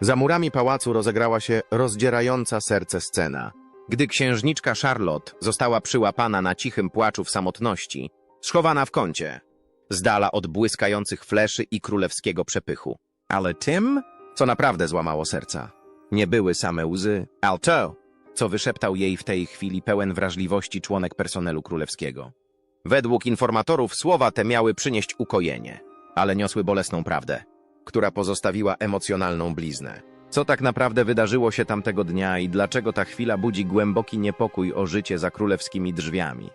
Za murami pałacu rozegrała się rozdzierająca serce scena. Gdy księżniczka Charlotte została przyłapana na cichym płaczu w samotności, schowana w kącie, z dala od błyskających fleszy i królewskiego przepychu. Ale tym, co naprawdę złamało serca, nie były same łzy. Alto, co wyszeptał jej w tej chwili pełen wrażliwości członek personelu królewskiego. Według informatorów słowa te miały przynieść ukojenie, ale niosły bolesną prawdę, która pozostawiła emocjonalną bliznę. Co tak naprawdę wydarzyło się tamtego dnia i dlaczego ta chwila budzi głęboki niepokój o życie za królewskimi drzwiami?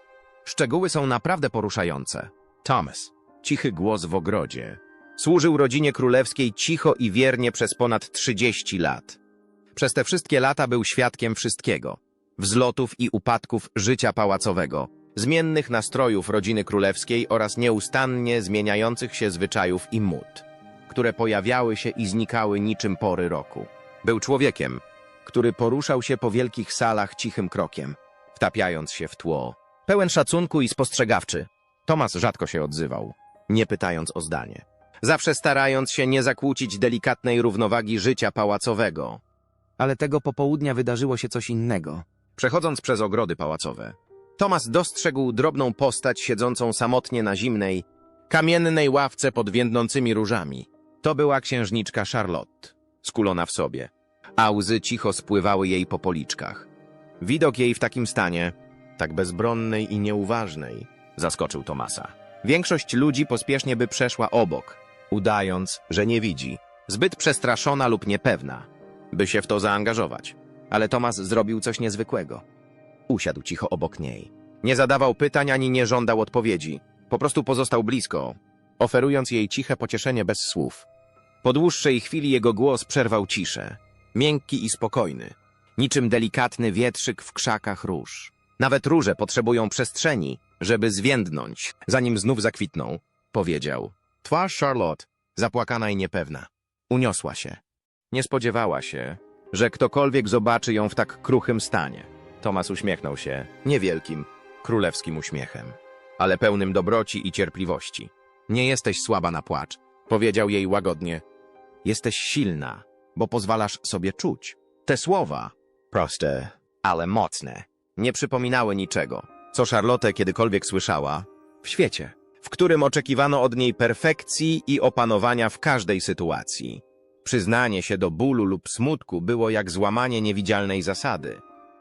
Szczegóły są naprawdę poruszające. Thomas, cichy głos w ogrodzie, służył rodzinie królewskiej cicho i wiernie przez ponad 30 lat. Przez te wszystkie lata był świadkiem wszystkiego. Wzlotów i upadków życia pałacowego, zmiennych nastrojów rodziny królewskiej oraz nieustannie zmieniających się zwyczajów i mód, które pojawiały się i znikały niczym pory roku. Był człowiekiem, który poruszał się po wielkich salach cichym krokiem, wtapiając się w tło. Pełen szacunku i spostrzegawczy, Tomas rzadko się odzywał, nie pytając o zdanie. Zawsze starając się nie zakłócić delikatnej równowagi życia pałacowego. Ale tego popołudnia wydarzyło się coś innego. Przechodząc przez ogrody pałacowe, Tomas dostrzegł drobną postać siedzącą samotnie na zimnej, kamiennej ławce pod więdnącymi różami. To była księżniczka Charlotte, skulona w sobie, a łzy cicho spływały jej po policzkach. Widok jej w takim stanie, tak bezbronnej i nieuważnej, zaskoczył Tomasa. Większość ludzi pospiesznie by przeszła obok, udając, że nie widzi, zbyt przestraszona lub niepewna, by się w to zaangażować. Ale Tomas zrobił coś niezwykłego. Usiadł cicho obok niej. Nie zadawał pytań ani nie żądał odpowiedzi. Po prostu pozostał blisko, oferując jej ciche pocieszenie bez słów. Po dłuższej chwili jego głos przerwał ciszę. Miękki i spokojny. Niczym delikatny wietrzyk w krzakach róż. Nawet róże potrzebują przestrzeni, żeby zwiędnąć, zanim znów zakwitną, powiedział. Twarz Charlotte, zapłakana i niepewna, uniosła się. Nie spodziewała się, że ktokolwiek zobaczy ją w tak kruchym stanie. Tomas uśmiechnął się niewielkim, królewskim uśmiechem, ale pełnym dobroci i cierpliwości. Nie jesteś słaba na płacz, powiedział jej łagodnie. Jesteś silna, bo pozwalasz sobie czuć. Te słowa, proste, ale mocne, nie przypominały niczego, co Charlotte kiedykolwiek słyszała w świecie, w którym oczekiwano od niej perfekcji i opanowania w każdej sytuacji. Przyznanie się do bólu lub smutku było jak złamanie niewidzialnej zasady.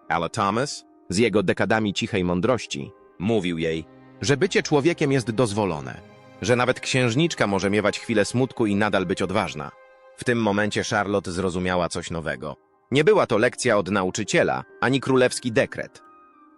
Ale Thomas, z jego dekadami cichej mądrości, mówił jej, że bycie człowiekiem jest dozwolone, że nawet księżniczka może miewać chwilę smutku i nadal być odważna. W tym momencie Charlotte zrozumiała coś nowego. Nie była to lekcja od nauczyciela, ani królewski dekret.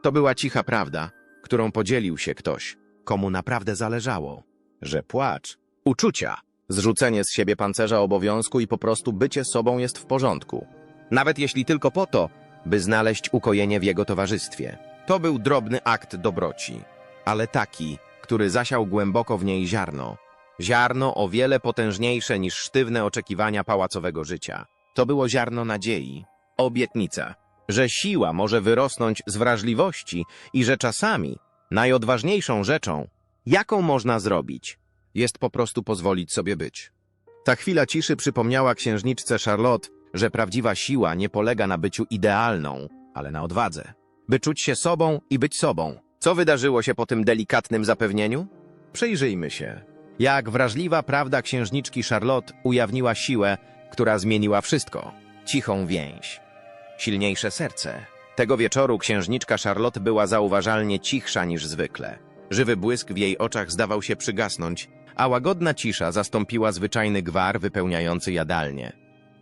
To była cicha prawda, którą podzielił się ktoś, komu naprawdę zależało. Że płacz, uczucia, zrzucenie z siebie pancerza obowiązku i po prostu bycie sobą jest w porządku. Nawet jeśli tylko po to, by znaleźć ukojenie w jego towarzystwie. To był drobny akt dobroci, ale taki, który zasiał głęboko w niej ziarno. Ziarno o wiele potężniejsze niż sztywne oczekiwania pałacowego życia. To było ziarno nadziei, obietnica, że siła może wyrosnąć z wrażliwości i że czasami najodważniejszą rzeczą, jaką można zrobić, jest po prostu pozwolić sobie być. Ta chwila ciszy przypomniała księżniczce Charlotte, że prawdziwa siła nie polega na byciu idealną, ale na odwadze. By czuć się sobą i być sobą. Co wydarzyło się po tym delikatnym zapewnieniu? Przyjrzyjmy się. Jak wrażliwa prawda księżniczki Charlotte ujawniła siłę, która zmieniła wszystko. Cichą więź. Silniejsze serce. Tego wieczoru księżniczka Charlotte była zauważalnie cichsza niż zwykle. Żywy błysk w jej oczach zdawał się przygasnąć, a łagodna cisza zastąpiła zwyczajny gwar wypełniający jadalnię.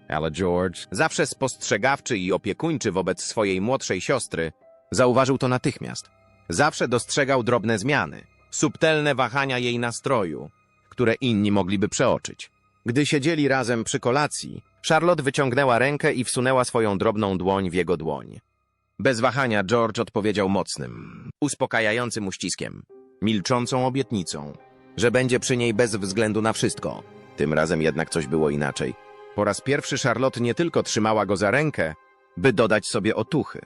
Ale George, zawsze spostrzegawczy i opiekuńczy wobec swojej młodszej siostry, zauważył to natychmiast. Zawsze dostrzegał drobne zmiany, subtelne wahania jej nastroju, które inni mogliby przeoczyć. Gdy siedzieli razem przy kolacji, Charlotte wyciągnęła rękę i wsunęła swoją drobną dłoń w jego dłoń. Bez wahania George odpowiedział mocnym, uspokajającym uściskiem, milczącą obietnicą, że będzie przy niej bez względu na wszystko. Tym razem jednak coś było inaczej. Po raz pierwszy Charlotte nie tylko trzymała go za rękę, by dodać sobie otuchy.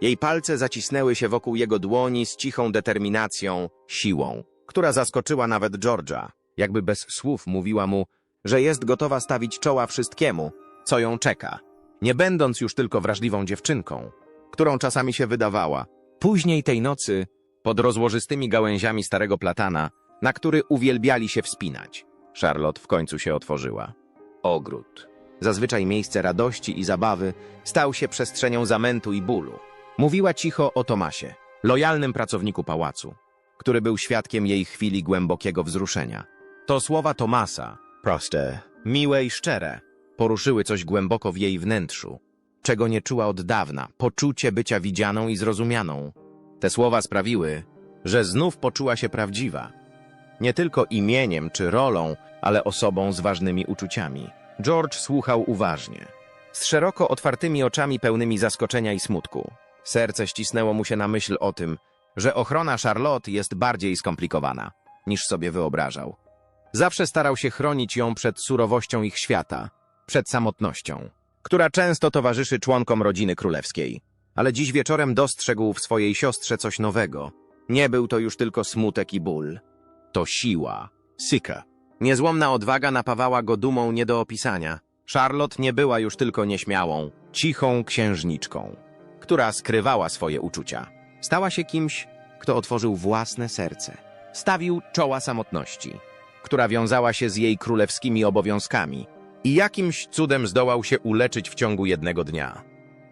Jej palce zacisnęły się wokół jego dłoni z cichą determinacją, siłą, która zaskoczyła nawet George'a, jakby bez słów mówiła mu, że jest gotowa stawić czoła wszystkiemu, co ją czeka, nie będąc już tylko wrażliwą dziewczynką, którą czasami się wydawała. Później tej nocy, pod rozłożystymi gałęziami starego platana, na który uwielbiali się wspinać, Charlotte w końcu się otworzyła. Ogród. Zazwyczaj miejsce radości i zabawy stał się przestrzenią zamętu i bólu. Mówiła cicho o Tomasie, lojalnym pracowniku pałacu, który był świadkiem jej chwili głębokiego wzruszenia. To słowa Tomasa, proste, miłe i szczere, poruszyły coś głęboko w jej wnętrzu, czego nie czuła od dawna, poczucie bycia widzianą i zrozumianą. Te słowa sprawiły, że znów poczuła się prawdziwa. Nie tylko imieniem czy rolą, ale osobą z ważnymi uczuciami. George słuchał uważnie, z szeroko otwartymi oczami pełnymi zaskoczenia i smutku. Serce ścisnęło mu się na myśl o tym, że ochrona Charlotte jest bardziej skomplikowana, niż sobie wyobrażał. Zawsze starał się chronić ją przed surowością ich świata, przed samotnością, która często towarzyszy członkom rodziny królewskiej. Ale dziś wieczorem dostrzegł w swojej siostrze coś nowego. Nie był to już tylko smutek i ból. To siła. Sika. Niezłomna odwaga napawała go dumą nie do opisania. Charlotte nie była już tylko nieśmiałą, cichą księżniczką, która skrywała swoje uczucia. Stała się kimś, kto otworzył własne serce. Stawił czoła samotności, która wiązała się z jej królewskimi obowiązkami i jakimś cudem zdołał się uleczyć w ciągu jednego dnia.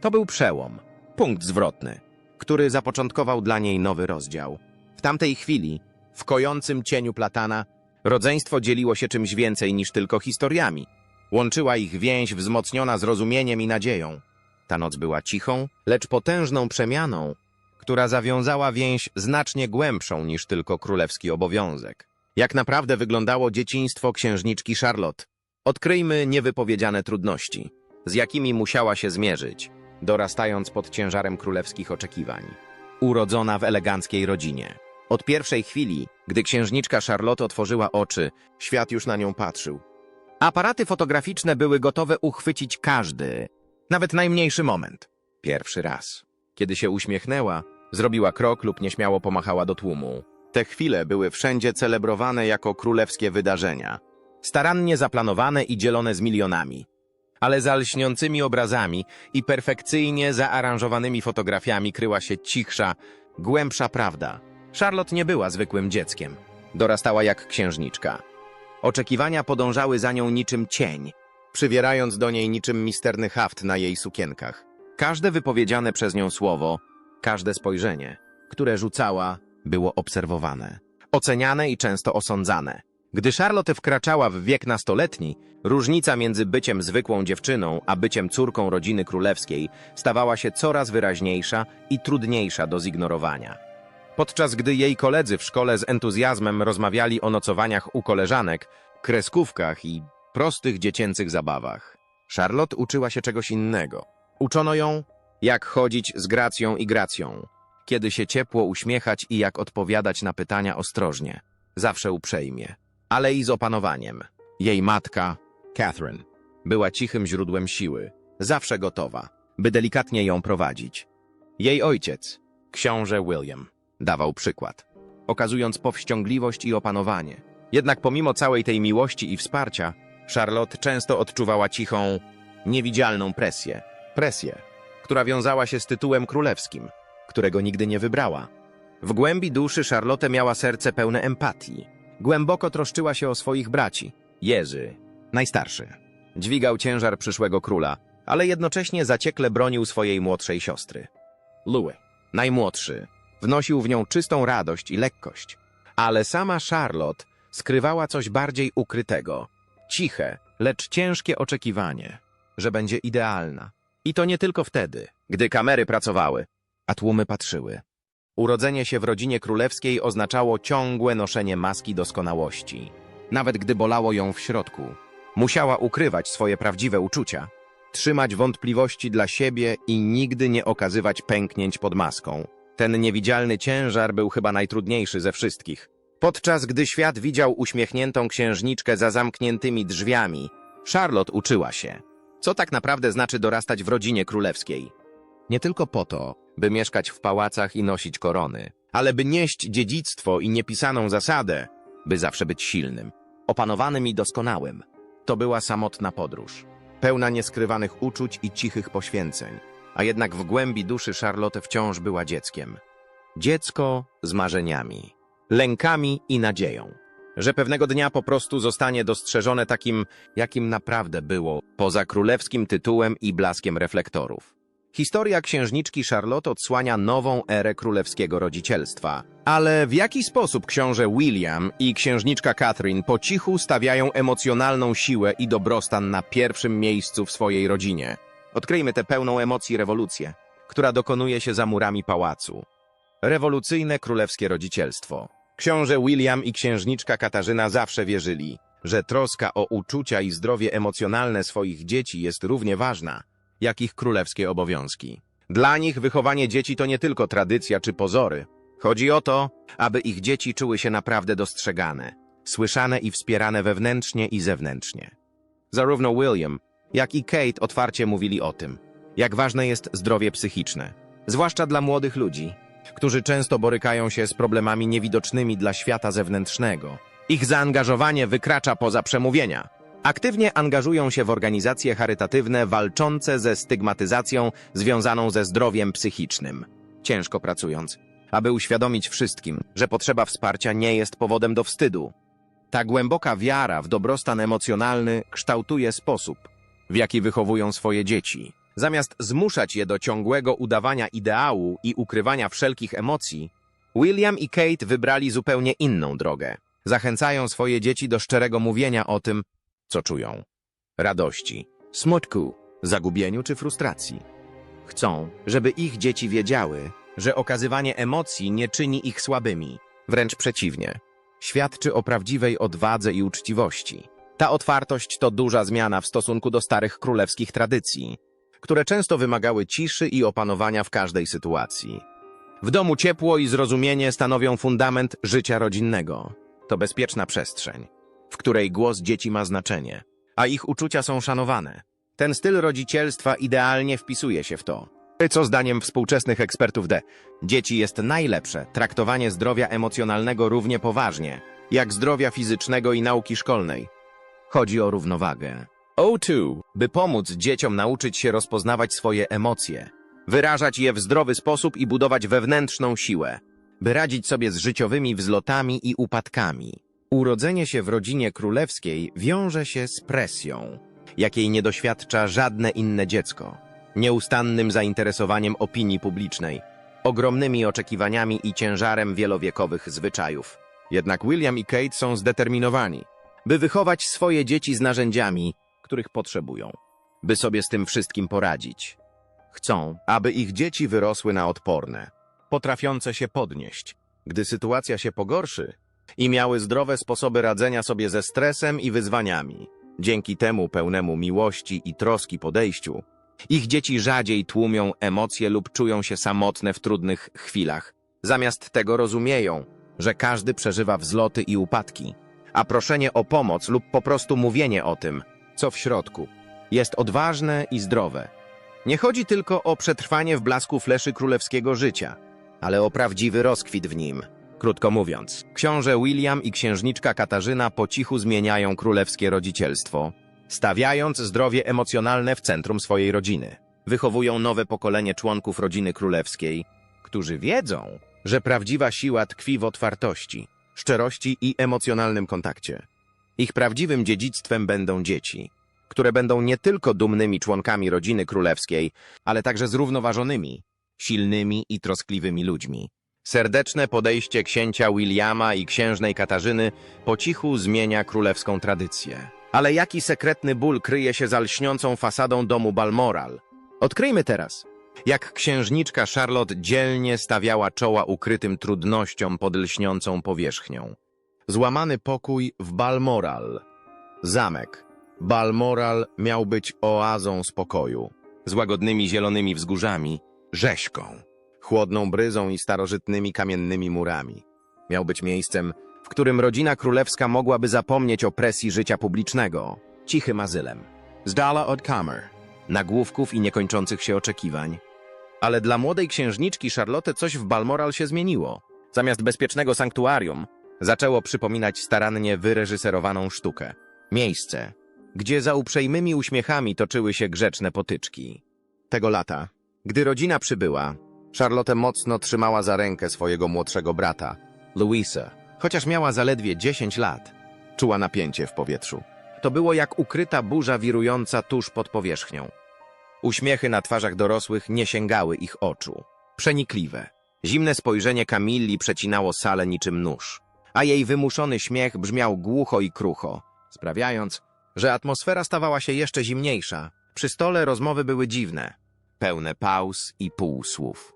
To był przełom, punkt zwrotny, który zapoczątkował dla niej nowy rozdział. W tamtej chwili, w kojącym cieniu platana, rodzeństwo dzieliło się czymś więcej niż tylko historiami. Łączyła ich więź wzmocniona zrozumieniem i nadzieją. Ta noc była cichą, lecz potężną przemianą, która zawiązała więź znacznie głębszą niż tylko królewski obowiązek. Jak naprawdę wyglądało dzieciństwo księżniczki Charlotte? Odkryjmy niewypowiedziane trudności, z jakimi musiała się zmierzyć, dorastając pod ciężarem królewskich oczekiwań. Urodzona w eleganckiej rodzinie. Od pierwszej chwili, gdy księżniczka Charlotte otworzyła oczy, świat już na nią patrzył. Aparaty fotograficzne były gotowe uchwycić każdy, nawet najmniejszy moment. Pierwszy raz. Kiedy się uśmiechnęła, zrobiła krok lub nieśmiało pomachała do tłumu. Te chwile były wszędzie celebrowane jako królewskie wydarzenia. Starannie zaplanowane i dzielone z milionami. Ale za lśniącymi obrazami i perfekcyjnie zaaranżowanymi fotografiami kryła się cichsza, głębsza prawda. Charlotte nie była zwykłym dzieckiem. Dorastała jak księżniczka. Oczekiwania podążały za nią niczym cień, przywierając do niej niczym misterny haft na jej sukienkach. Każde wypowiedziane przez nią słowo, każde spojrzenie, które rzucała, było obserwowane, oceniane i często osądzane. Gdy Charlotte wkraczała w wiek nastoletni, różnica między byciem zwykłą dziewczyną a byciem córką rodziny królewskiej stawała się coraz wyraźniejsza i trudniejsza do zignorowania. Podczas gdy jej koledzy w szkole z entuzjazmem rozmawiali o nocowaniach u koleżanek, kreskówkach i prostych dziecięcych zabawach, Charlotte uczyła się czegoś innego. Uczono ją, jak chodzić z gracją i gracją, kiedy się ciepło uśmiechać i jak odpowiadać na pytania ostrożnie, zawsze uprzejmie, ale i z opanowaniem. Jej matka, Catherine, była cichym źródłem siły, zawsze gotowa, by delikatnie ją prowadzić. Jej ojciec, książę William, dawał przykład, okazując powściągliwość i opanowanie. Jednak pomimo całej tej miłości i wsparcia, Charlotte często odczuwała cichą, niewidzialną presję. Presję, która wiązała się z tytułem królewskim, którego nigdy nie wybrała. W głębi duszy Charlotte miała serce pełne empatii. Głęboko troszczyła się o swoich braci. Jerzy, najstarszy, dźwigał ciężar przyszłego króla, ale jednocześnie zaciekle bronił swojej młodszej siostry. Louis, najmłodszy, wnosił w nią czystą radość i lekkość. Ale sama Charlotte skrywała coś bardziej ukrytego. Ciche, lecz ciężkie oczekiwanie, że będzie idealna. I to nie tylko wtedy, gdy kamery pracowały, a tłumy patrzyły. Urodzenie się w rodzinie królewskiej oznaczało ciągłe noszenie maski doskonałości. Nawet gdy bolało ją w środku, musiała ukrywać swoje prawdziwe uczucia, trzymać wątpliwości dla siebie i nigdy nie okazywać pęknięć pod maską. Ten niewidzialny ciężar był chyba najtrudniejszy ze wszystkich. Podczas gdy świat widział uśmiechniętą księżniczkę za zamkniętymi drzwiami, Charlotte uczyła się, co tak naprawdę znaczy dorastać w rodzinie królewskiej. Nie tylko po to, by mieszkać w pałacach i nosić korony, ale by nieść dziedzictwo i niepisaną zasadę, by zawsze być silnym, opanowanym i doskonałym. To była samotna podróż. pełna nieskrywanych uczuć i cichych poświęceń. A jednak w głębi duszy Charlotte wciąż była dzieckiem. Dziecko z marzeniami, lękami i nadzieją, że pewnego dnia po prostu zostanie dostrzeżone takim, jakim naprawdę było, poza królewskim tytułem i blaskiem reflektorów. Historia księżniczki Charlotte odsłania nową erę królewskiego rodzicielstwa. Ale w jaki sposób książę William i księżniczka Catherine po cichu stawiają emocjonalną siłę i dobrostan na pierwszym miejscu w swojej rodzinie? Odkryjmy tę pełną emocji rewolucję, która dokonuje się za murami pałacu. Rewolucyjne królewskie rodzicielstwo. Książę William i księżniczka Katarzyna zawsze wierzyli, że troska o uczucia i zdrowie emocjonalne swoich dzieci jest równie ważna, jak ich królewskie obowiązki. Dla nich wychowanie dzieci to nie tylko tradycja czy pozory. Chodzi o to, aby ich dzieci czuły się naprawdę dostrzegane, słyszane i wspierane wewnętrznie i zewnętrznie. Zarówno William, jak i Kate otwarcie mówili o tym, jak ważne jest zdrowie psychiczne, zwłaszcza dla młodych ludzi, którzy często borykają się z problemami niewidocznymi dla świata zewnętrznego. Ich zaangażowanie wykracza poza przemówienia. Aktywnie angażują się w organizacje charytatywne walczące ze stygmatyzacją związaną ze zdrowiem psychicznym, ciężko pracując, aby uświadomić wszystkim, że potrzeba wsparcia nie jest powodem do wstydu. Ta głęboka wiara w dobrostan emocjonalny kształtuje sposób, w jaki wychowują swoje dzieci. Zamiast zmuszać je do ciągłego udawania ideału i ukrywania wszelkich emocji, William i Kate wybrali zupełnie inną drogę. Zachęcają swoje dzieci do szczerego mówienia o tym, co czują. Radości, smutku, zagubieniu czy frustracji. Chcą, żeby ich dzieci wiedziały, że okazywanie emocji nie czyni ich słabymi, wręcz przeciwnie. Świadczy o prawdziwej odwadze i uczciwości. Ta otwartość to duża zmiana w stosunku do starych królewskich tradycji, które często wymagały ciszy i opanowania w każdej sytuacji. W domu ciepło i zrozumienie stanowią fundament życia rodzinnego. To bezpieczna przestrzeń, w której głos dzieci ma znaczenie, a ich uczucia są szanowane. Ten styl rodzicielstwa idealnie wpisuje się w to. Co zdaniem współczesnych ekspertów D, dzieci jest najlepsze traktowanie zdrowia emocjonalnego równie poważnie, jak zdrowia fizycznego i nauki szkolnej. Chodzi o równowagę. O2, by pomóc dzieciom nauczyć się rozpoznawać swoje emocje, wyrażać je w zdrowy sposób i budować wewnętrzną siłę, by radzić sobie z życiowymi wzlotami i upadkami. Urodzenie się w rodzinie królewskiej wiąże się z presją, jakiej nie doświadcza żadne inne dziecko, nieustannym zainteresowaniem opinii publicznej, ogromnymi oczekiwaniami i ciężarem wielowiekowych zwyczajów. Jednak William i Kate są zdeterminowani, by wychować swoje dzieci z narzędziami, których potrzebują, by sobie z tym wszystkim poradzić. Chcą, aby ich dzieci wyrosły na odporne, potrafiące się podnieść, gdy sytuacja się pogorszy i miały zdrowe sposoby radzenia sobie ze stresem i wyzwaniami. Dzięki temu pełnemu miłości i troski podejściu, ich dzieci rzadziej tłumią emocje lub czują się samotne w trudnych chwilach. Zamiast tego rozumieją, że każdy przeżywa wzloty i upadki, a proszenie o pomoc lub po prostu mówienie o tym, co w środku, jest odważne i zdrowe. Nie chodzi tylko o przetrwanie w blasku fleszy królewskiego życia, ale o prawdziwy rozkwit w nim. Krótko mówiąc, książę William i księżniczka Katarzyna po cichu zmieniają królewskie rodzicielstwo, stawiając zdrowie emocjonalne w centrum swojej rodziny. Wychowują nowe pokolenie członków rodziny królewskiej, którzy wiedzą, że prawdziwa siła tkwi w otwartości, szczerości i emocjonalnym kontakcie. Ich prawdziwym dziedzictwem będą dzieci, które będą nie tylko dumnymi członkami rodziny królewskiej, ale także zrównoważonymi, silnymi i troskliwymi ludźmi. Serdeczne podejście księcia Williama i księżnej Katarzyny po cichu zmienia królewską tradycję. Ale jaki sekretny ból kryje się za lśniącą fasadą domu Balmoral? Odkryjmy teraz, jak księżniczka Charlotte dzielnie stawiała czoła ukrytym trudnościom pod lśniącą powierzchnią. Złamany pokój w Balmoral. Zamek. Balmoral miał być oazą spokoju, z łagodnymi zielonymi wzgórzami, rzeźką, chłodną bryzą i starożytnymi kamiennymi murami. Miał być miejscem, w którym rodzina królewska mogłaby zapomnieć o presji życia publicznego, cichym azylem, z dala od kamer, nagłówków i niekończących się oczekiwań. Ale dla młodej księżniczki Charlotte coś w Balmoral się zmieniło. Zamiast bezpiecznego sanktuarium, zaczęło przypominać starannie wyreżyserowaną sztukę. Miejsce, gdzie za uprzejmymi uśmiechami toczyły się grzeczne potyczki. Tego lata, gdy rodzina przybyła, Charlotte mocno trzymała za rękę swojego młodszego brata, Louisa. Chociaż miała zaledwie 10 lat, czuła napięcie w powietrzu. To było jak ukryta burza wirująca tuż pod powierzchnią. Uśmiechy na twarzach dorosłych nie sięgały ich oczu. Przenikliwe. Zimne spojrzenie Kamilli przecinało salę niczym nóż, a jej wymuszony śmiech brzmiał głucho i krucho, sprawiając, że atmosfera stawała się jeszcze zimniejsza. Przy stole rozmowy były dziwne, pełne pauz i półsłów.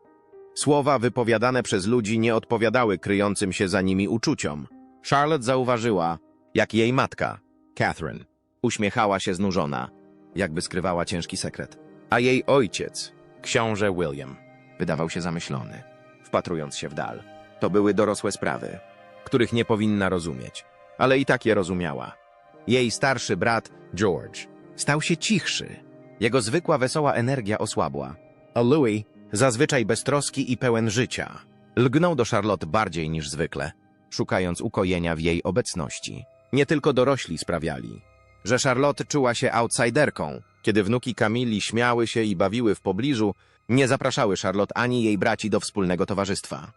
Słowa wypowiadane przez ludzi nie odpowiadały kryjącym się za nimi uczuciom. Charlotte zauważyła, jak jej matka, Catherine, uśmiechała się znużona, jakby skrywała ciężki sekret. A jej ojciec, książę William, wydawał się zamyślony, wpatrując się w dal. To były dorosłe sprawy, których nie powinna rozumieć, ale i tak je rozumiała. Jej starszy brat, George, stał się cichszy. Jego zwykła wesoła energia osłabła. A Louis, zazwyczaj beztroski i pełen życia, lgnął do Charlotte bardziej niż zwykle, szukając ukojenia w jej obecności. Nie tylko dorośli sprawiali, że Charlotte czuła się outsiderką. Kiedy wnuki Kamili śmiały się i bawiły w pobliżu, nie zapraszały Charlotte ani jej braci do wspólnego towarzystwa.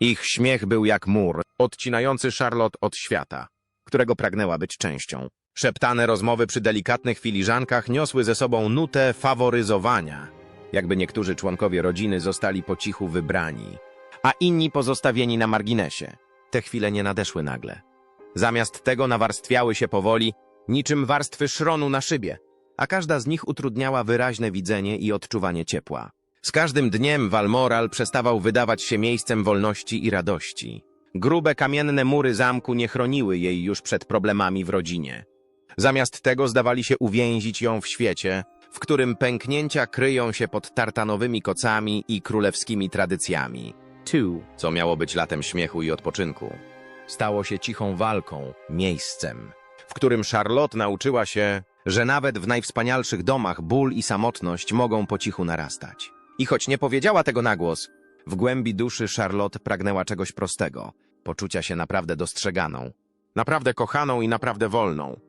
Ich śmiech był jak mur, odcinający Charlotte od świata, którego pragnęła być częścią. Szeptane rozmowy przy delikatnych filiżankach niosły ze sobą nutę faworyzowania, jakby niektórzy członkowie rodziny zostali po cichu wybrani, a inni pozostawieni na marginesie. Te chwile nie nadeszły nagle. Zamiast tego nawarstwiały się powoli, niczym warstwy szronu na szybie, a każda z nich utrudniała wyraźne widzenie i odczuwanie ciepła. Z każdym dniem Walmoral przestawał wydawać się miejscem wolności i radości. Grube kamienne mury zamku nie chroniły jej już przed problemami w rodzinie. Zamiast tego zdawali się uwięzić ją w świecie, w którym pęknięcia kryją się pod tartanowymi kocami i królewskimi tradycjami. Tu, co miało być latem śmiechu i odpoczynku, stało się cichą walką, miejscem, w którym Charlotte nauczyła się, że nawet w najwspanialszych domach ból i samotność mogą po cichu narastać. I choć nie powiedziała tego na głos, w głębi duszy Charlotte pragnęła czegoś prostego, poczucia się naprawdę dostrzeganą, naprawdę kochaną i naprawdę wolną.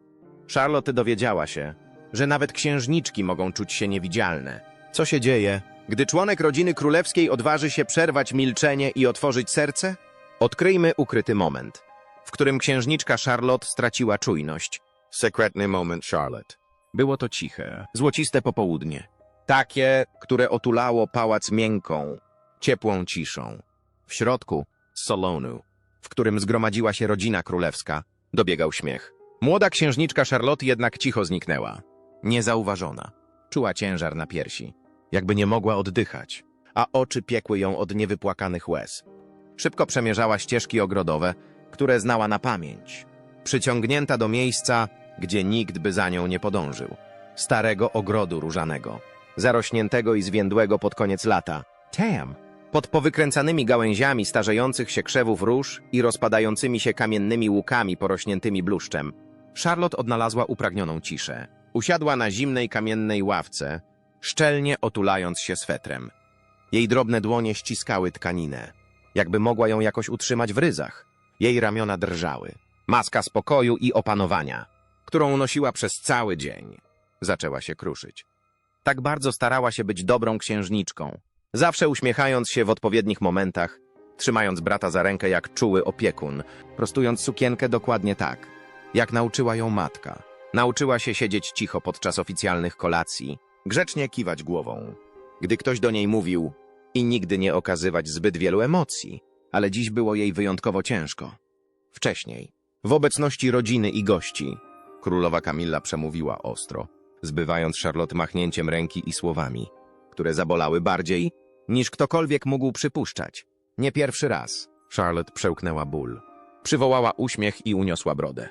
Charlotte dowiedziała się, że nawet księżniczki mogą czuć się niewidzialne. Co się dzieje, gdy członek rodziny królewskiej odważy się przerwać milczenie i otworzyć serce? Odkryjmy ukryty moment, w którym księżniczka Charlotte straciła czujność. Sekretny moment Charlotte. Było to ciche, złociste popołudnie. Takie, które otulało pałac miękką, ciepłą ciszą. W środku z salonu, w którym zgromadziła się rodzina królewska, dobiegał śmiech. Młoda księżniczka Charlotte jednak cicho zniknęła. Niezauważona. Czuła ciężar na piersi, jakby nie mogła oddychać, a oczy piekły ją od niewypłakanych łez. Szybko przemierzała ścieżki ogrodowe, które znała na pamięć. Przyciągnięta do miejsca, gdzie nikt by za nią nie podążył. Starego ogrodu różanego, zarośniętego i zwiędłego pod koniec lata. Tam! Pod powykręcanymi gałęziami starzejących się krzewów róż i rozpadającymi się kamiennymi łukami porośniętymi bluszczem, Charlotte odnalazła upragnioną ciszę. Usiadła na zimnej kamiennej ławce, szczelnie otulając się swetrem. Jej drobne dłonie ściskały tkaninę, jakby mogła ją jakoś utrzymać w ryzach. Jej ramiona drżały. Maska spokoju i opanowania, którą nosiła przez cały dzień, zaczęła się kruszyć. Tak bardzo starała się być dobrą księżniczką, zawsze uśmiechając się w odpowiednich momentach, trzymając brata za rękę jak czuły opiekun, prostując sukienkę dokładnie tak, jak nauczyła ją matka. Nauczyła się siedzieć cicho podczas oficjalnych kolacji, grzecznie kiwać głową. Gdy ktoś do niej mówił i nigdy nie okazywać zbyt wielu emocji, ale dziś było jej wyjątkowo ciężko. Wcześniej, w obecności rodziny i gości, królowa Kamilla przemówiła ostro, zbywając Charlotte machnięciem ręki i słowami, które zabolały bardziej, niż ktokolwiek mógł przypuszczać. Nie pierwszy raz Charlotte przełknęła ból. Przywołała uśmiech i uniosła brodę.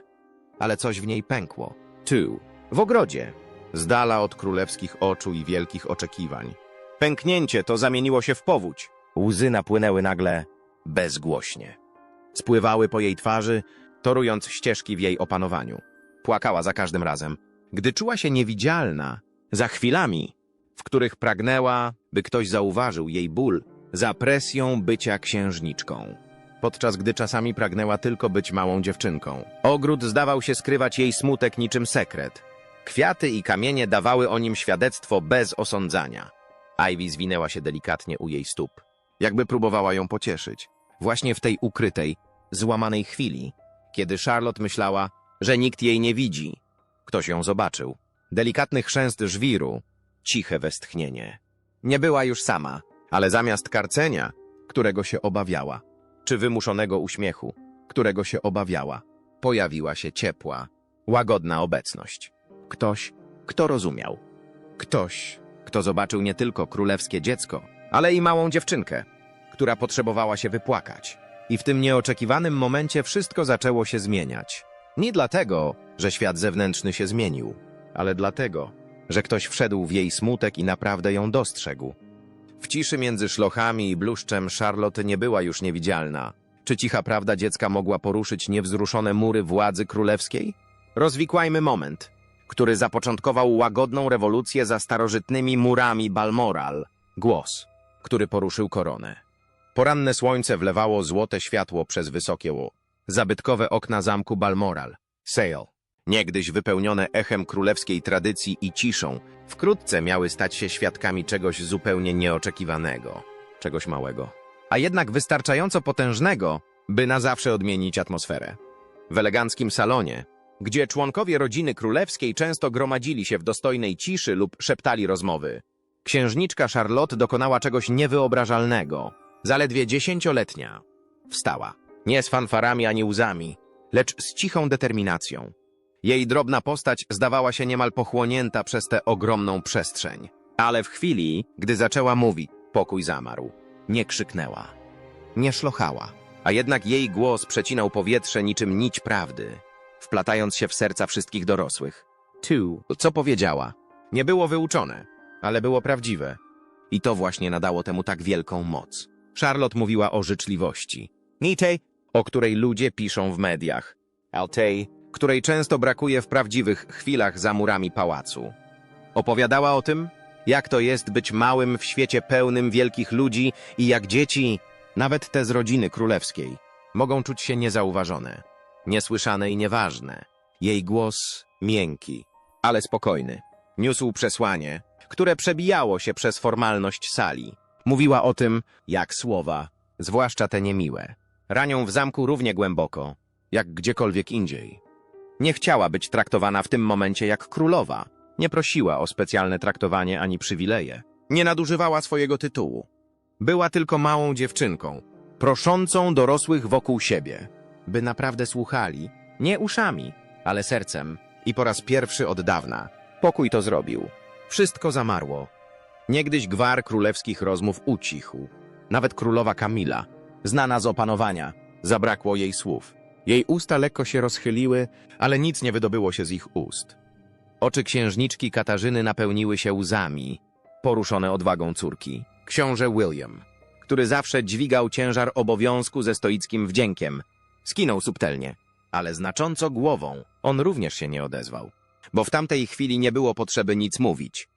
Ale coś w niej pękło. Tu, w ogrodzie, z dala od królewskich oczu i wielkich oczekiwań. Pęknięcie to zamieniło się w powódź. Łzy napłynęły nagle bezgłośnie. Spływały po jej twarzy, torując ścieżki w jej opanowaniu. Płakała za każdym razem, gdy czuła się niewidzialna, za chwilami, w których pragnęła, by ktoś zauważył jej ból, za presją bycia księżniczką. Podczas gdy czasami pragnęła tylko być małą dziewczynką. Ogród zdawał się skrywać jej smutek niczym sekret. Kwiaty i kamienie dawały o nim świadectwo bez osądzania. Ivy zwinęła się delikatnie u jej stóp, jakby próbowała ją pocieszyć. Właśnie w tej ukrytej, złamanej chwili, kiedy Charlotte myślała, że nikt jej nie widzi. Ktoś ją zobaczył. Delikatny chrzęst żwiru, ciche westchnienie. Nie była już sama, ale zamiast karcenia, którego się obawiała, czy wymuszonego uśmiechu, którego się obawiała, pojawiła się ciepła, łagodna obecność. Ktoś, kto rozumiał. Ktoś, kto zobaczył nie tylko królewskie dziecko, ale i małą dziewczynkę, która potrzebowała się wypłakać. I w tym nieoczekiwanym momencie wszystko zaczęło się zmieniać. Nie dlatego, że świat zewnętrzny się zmienił, ale dlatego, że ktoś wszedł w jej smutek i naprawdę ją dostrzegł. W ciszy między szlochami i bluszczem Charlotte nie była już niewidzialna. Czy cicha prawda dziecka mogła poruszyć niewzruszone mury władzy królewskiej? Rozwikłajmy moment, który zapoczątkował łagodną rewolucję za starożytnymi murami Balmoral. Głos, który poruszył koronę. Poranne słońce wlewało złote światło przez wysokie ło. Zabytkowe okna zamku Balmoral. Sale. Niegdyś wypełnione echem królewskiej tradycji i ciszą, wkrótce miały stać się świadkami czegoś zupełnie nieoczekiwanego, czegoś małego, a jednak wystarczająco potężnego, by na zawsze odmienić atmosferę. W eleganckim salonie, gdzie członkowie rodziny królewskiej często gromadzili się w dostojnej ciszy lub szeptali rozmowy, księżniczka Charlotte dokonała czegoś niewyobrażalnego. Zaledwie dziesięcioletnia. Wstała. Nie z fanfarami ani łzami, lecz z cichą determinacją. Jej drobna postać zdawała się niemal pochłonięta przez tę ogromną przestrzeń. Ale w chwili, gdy zaczęła mówić, pokój zamarł. Nie krzyknęła. Nie szlochała. A jednak jej głos przecinał powietrze niczym nić prawdy, wplatając się w serca wszystkich dorosłych. Tu, co powiedziała, nie było wyuczone, ale było prawdziwe. I to właśnie nadało temu tak wielką moc. Charlotte mówiła o życzliwości. Nitej, o której ludzie piszą w mediach. Altej, której często brakuje w prawdziwych chwilach za murami pałacu. Opowiadała o tym, jak to jest być małym w świecie pełnym wielkich ludzi i jak dzieci, nawet te z rodziny królewskiej, mogą czuć się niezauważone, niesłyszane i nieważne. Jej głos miękki, ale spokojny. Niósł przesłanie, które przebijało się przez formalność sali. Mówiła o tym, jak słowa, zwłaszcza te niemiłe, ranią w zamku równie głęboko, jak gdziekolwiek indziej. Nie chciała być traktowana w tym momencie jak królowa. Nie prosiła o specjalne traktowanie ani przywileje. Nie nadużywała swojego tytułu. Była tylko małą dziewczynką, proszącą dorosłych wokół siebie, by naprawdę słuchali, nie uszami, ale sercem. I po raz pierwszy od dawna pokój to zrobił. Wszystko zamarło. Niegdyś gwar królewskich rozmów ucichł. Nawet królowa Kamila, znana z opanowania, zabrakło jej słów. Jej usta lekko się rozchyliły, ale nic nie wydobyło się z ich ust. Oczy księżniczki Katarzyny napełniły się łzami, poruszone odwagą córki. Książę William, który zawsze dźwigał ciężar obowiązku ze stoickim wdziękiem, skinął subtelnie, ale znacząco głową. On również się nie odezwał, bo w tamtej chwili nie było potrzeby nic mówić.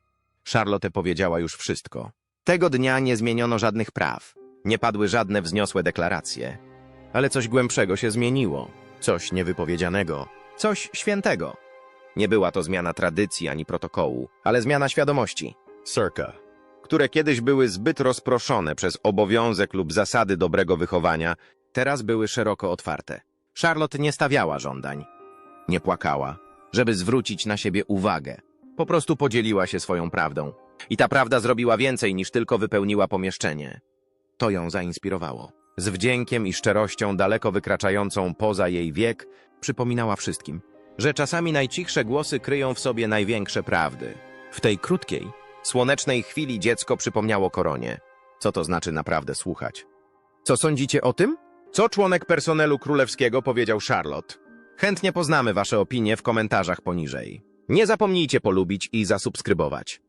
Charlotte powiedziała już wszystko. Tego dnia nie zmieniono żadnych praw, nie padły żadne wzniosłe deklaracje. Ale coś głębszego się zmieniło, coś niewypowiedzianego, coś świętego. Nie była to zmiana tradycji ani protokołu, ale zmiana świadomości. Circa. Które kiedyś były zbyt rozproszone przez obowiązek lub zasady dobrego wychowania, teraz były szeroko otwarte. Charlotte nie stawiała żądań. Nie płakała, żeby zwrócić na siebie uwagę. Po prostu podzieliła się swoją prawdą. I ta prawda zrobiła więcej niż tylko wypełniła pomieszczenie. To ją zainspirowało. Z wdziękiem i szczerością daleko wykraczającą poza jej wiek, przypominała wszystkim, że czasami najcichsze głosy kryją w sobie największe prawdy. W tej krótkiej, słonecznej chwili dziecko przypomniało koronie. Co to znaczy naprawdę słuchać? Co sądzicie o tym? Co członek personelu królewskiego powiedział Charlotte? Chętnie poznamy wasze opinie w komentarzach poniżej. Nie zapomnijcie polubić i zasubskrybować.